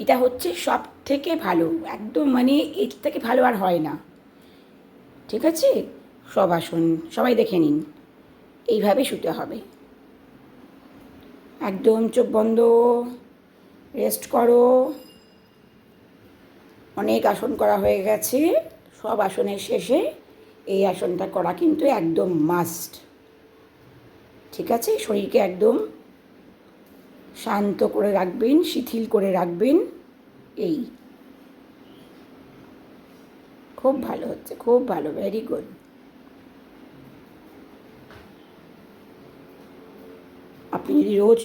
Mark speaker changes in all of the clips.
Speaker 1: এটা হচ্ছে সব থেকে ভালো। একদম মানে এর থেকে ভালো আর হয় না। ঠিক আছে? সব আসুন, সবাই দেখে নিন। এইভাবে শুতে হবে। একদম চোখ বন্ধ, রেস্ট করো। অনেক আসন করা হয়ে গেছে। সব আসনের শেষে এই আসনটা করা কিন্তু একদম মাস্ট ঠিক আছে? শরীরকে একদম শান্ত করে রাখবেন, শিথিল করে রাখবেন। এই। খুব ভালো হচ্ছে, খুব ভালো ভেরি গুড আপনি যদি রোজ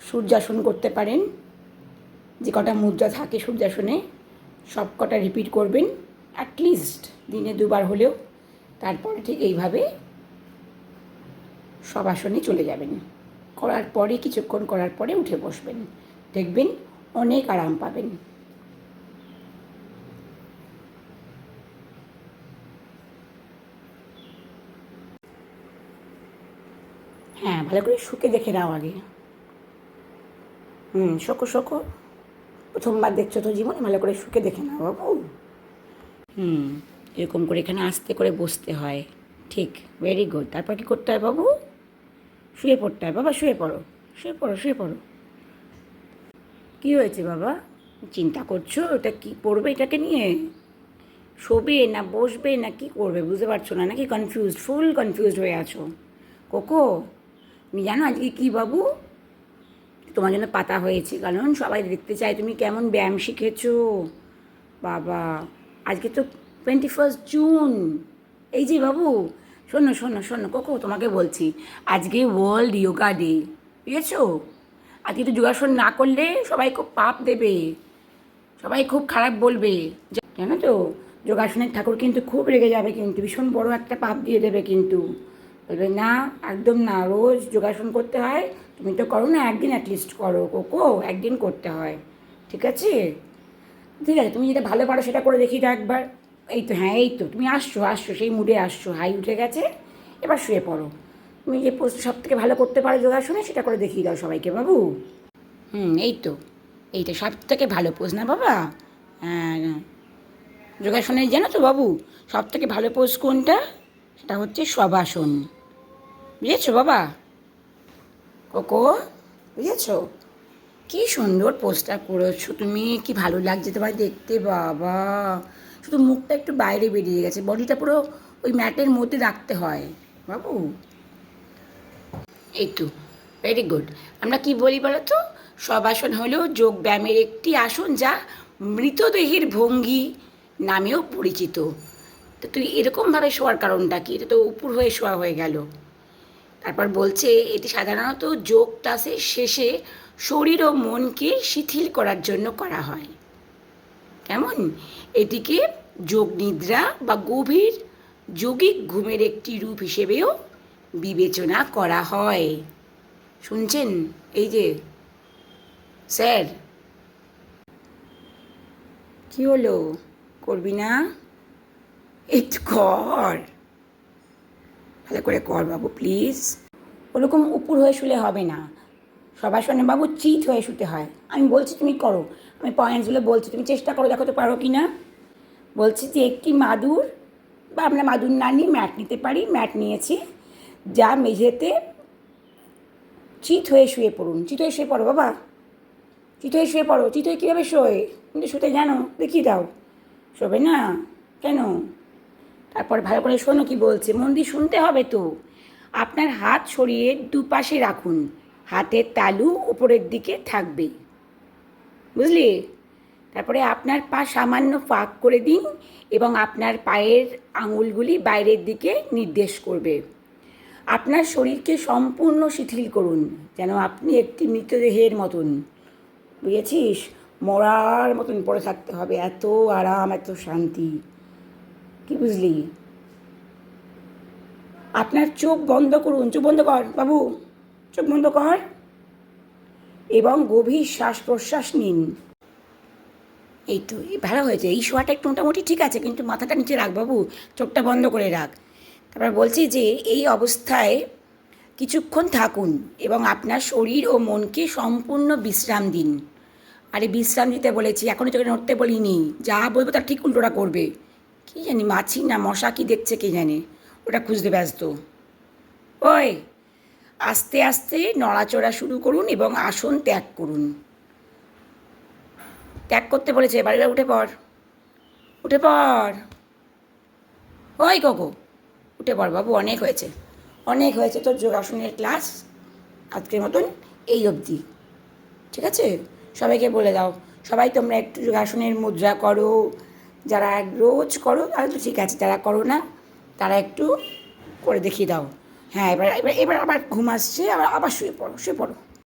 Speaker 1: সূর্যাসন করতে পারেন, যে কটা মুদ্রা থাকে সূর্যাসনে, সব কটা রিপিট করবেন অ্যাটলিস্ট দিনে দুবার হলেও, তারপরে ঠিক এইভাবে সব আসনে চলে যাবেন। করার পরে, কিছুক্ষণ করার পরে উঠে বসবেন। দেখবেন অনেক আরাম পাবেন। হ্যাঁ ভালো করে শুকে দেখে নাও আগে। হুম, শোকো শোকো। প্রথমবার দেখছ তো জীবনে, ভালো করে শুকে দেখে নাও বাবু। হুম, এরকম করে এখানে আস্তে করে বসতে হয়। ঠিক ভেরি গুড তারপর কি করতে হয় বাবু? শুয়ে পড়তে হয়। বাবা, শুয়ে পড়ো। শুয়ে পড়ো শুয়ে পড়ো। কী হয়েছে বাবা? চিন্তা করছ? এটা কি পড়বে এটাকে নিয়ে? শোবে না বসবে না কি করবে? বুঝতে পারছ না? নাকি কনফিউজড ফুল কনফিউজড হয়ে আছো। কোকো, তুমি জানো আজকে কি বাবু? তোমার জন্য পাতা হয়েছে, কারণ সবাই দেখতে চায় তুমি কেমন ব্যায়াম শিখেছো। বাবা, আজকে তো টোয়েন্টি ফার্স্ট জুন এই যে বাবু শোনো শোনো শোনো, কোকো, তোমাকে বলছি, আজকে ওয়ার্ল্ড যোগা ডে বুঝেছ? আজকে তো যোগাসন না করলে সবাই খুব পাপ দেবে, সবাই খুব খারাপ বলবে। জানো তো, যোগাসনের ঠাকুর কিন্তু খুব রেগে যাবে কিন্তু, ভীষণ বড় একটা পাপ দিয়ে দেবে কিন্তু। বলবে, না, একদম না, রোজ যোগাসন করতে হয়, তুমি তো করো না, একদিন অ্যাটলিস্ট করো, কোকো, একদিন করতে হয়, ঠিক আছে? ঠিক আছে, তুমি যেটা ভালো পারো সেটা করে দেখি তো একবার। এই তো হ্যাঁ এই তো, তুমি আসছো আসছো, সেই মুডে আসছো, হাই উঠে গেছে, এবার শুয়ে পড়ো। তুমি যে পোস্ট সব থেকে ভালো করতে পারো যোগাসনে, সেটা করে দেখিয়ে দাও সবাইকে, বাবু। হুম, এই তো, এইটা সব থেকে ভালো পোজ না, বাবা? হ্যাঁ যোগাসনের জানো তো, বাবু সব থেকে ভালো পোজ কোনটা? সেটা হচ্ছে সবাসন বুঝেছ, বাবা? কোকো, বুঝেছ? কি সুন্দর পোস্টার করেছ, তুমি, কি ভালো লাগছে তোমার দেখতে, বাবা। শুধু মুখটা একটু বাইরে বেরিয়ে গেছে বডিটা পুরো ওই ম্যাটের মধ্যে রাখতে হয়। বাবু? এই তো ভেরি গুড আমরা কি বলি বলো তো সবাসন হলো যোগ ব্যায়ামের একটি আসন যা মৃতদেহের ভঙ্গি নামেও পরিচিত। তো তুই এরকমভাবে শোয়ার কারণটা কি? এটা তো উপর হয়ে শোয়া হয়ে গেল। তারপর বলছে, এটি সাধারণত যোগ ক্লাসের শেষে শরীর ও মনকে শিথিল করার জন্য করা হয়। কেমন? এটিকে যোগ নিদ্রা বা গভীর যৌগিক ঘুমের একটি রূপ হিসেবেও বিবেচনা করা হয়। শুনছেন? এই যে, স্যার। কি হলো? করবি না? একটু কর। ভালো করে কর বাবু, প্লিজ। ওরকম উপর হয়ে শুলে হবে না। সবার সঙ্গে বাবু চিট হয়ে শুতে হয়। আমি বলছি, তুমি করো। আমি পয়েন্টসগুলো বলছি, তুমি চেষ্টা করো, দেখো তো পারো কি না? বলছি যে, একটি মাদুর বা আমরা মাদুর না নিয়ে ম্যাট নিতে পারি, ম্যাট নিয়েছি, যা মেঝেতে চিত হয়ে শুয়ে পড়ুন। চিত হয়ে শুয়ে পড়ো বাবা। চিত হয়ে শুয়ে পড়ো। চিত হয়ে কীভাবে শোয়? কিন্তু শুতে জানো। দেখিয়ে দাও। শোবে না? কেন? তারপর ভালো করে শোনো কি বলছে। মন দিয়ে শুনতে হবে তো। আপনার হাত সরিয়ে দুপাশে রাখুন। হাতের তালু উপরের দিকে থাকবে বুঝলি? তারপরে আপনার পা সামান্য ফাঁক করে দিন এবং আপনার পায়ের আঙুলগুলি বাইরের দিকে নির্দেশ করবে। আপনার শরীরকে সম্পূর্ণ শিথিল করুন, যেন আপনি একটি মৃতদেহের মতন। বুঝেছিস? মরার মতন পড়ে থাকতে হবে, এত আরাম, এত শান্তি। কি বুঝলি? আপনার চোখ বন্ধ করুন, চোখ বন্ধ কর, বাবু। চোখ বন্ধ কর এবং গভীর শ্বাস প্রশ্বাস নিন। এই তো ভালো হয়েছে। এই শোয়াটা একটু মোটামুটি ঠিক আছে, কিন্তু মাথাটা নিচে রাখ বাবু, চোখটা বন্ধ করে রাখ। তারপর বলছি যে, এই অবস্থায় কিছুক্ষণ থাকুন এবং আপনার শরীর ও মনকে সম্পূর্ণ বিশ্রাম দিন। আরে বিশ্রাম দিতে বলেছি এখনই চোখে নড়তে বলিনি। যা বলব তার ঠিক উল্টোটা করবে। কি জানি, মাছি না মশা কি দেখছে কি জানে। ওটা খুঁজতে ব্যস্ত। ওই আস্তে আস্তে নড়াচড়া শুরু করুন এবং আসন ত্যাগ করুন। ত্যাগ করতে বলেছে বাড়িটা উঠে পড় উঠে পড়। ওই কোকো উঠে পড় বাবু, অনেক হয়েছে অনেক হয়েছে তোর যোগাসনের ক্লাস আজকের মতন এই অবধি, ঠিক আছে? সবাইকে বলে দাও, সবাই তোমরা একটু যোগাসনের মুদ্রা করো, যারা রোজ করো তাহলে তো ঠিক আছে, যারা করো না তারা একটু করে দেখিয়ে দাও। হ্যাঁ এবার এবার এবার আবার ঘুম আসছে আবার আবার শুয়ে পড়ো শুয়ে পড়ো।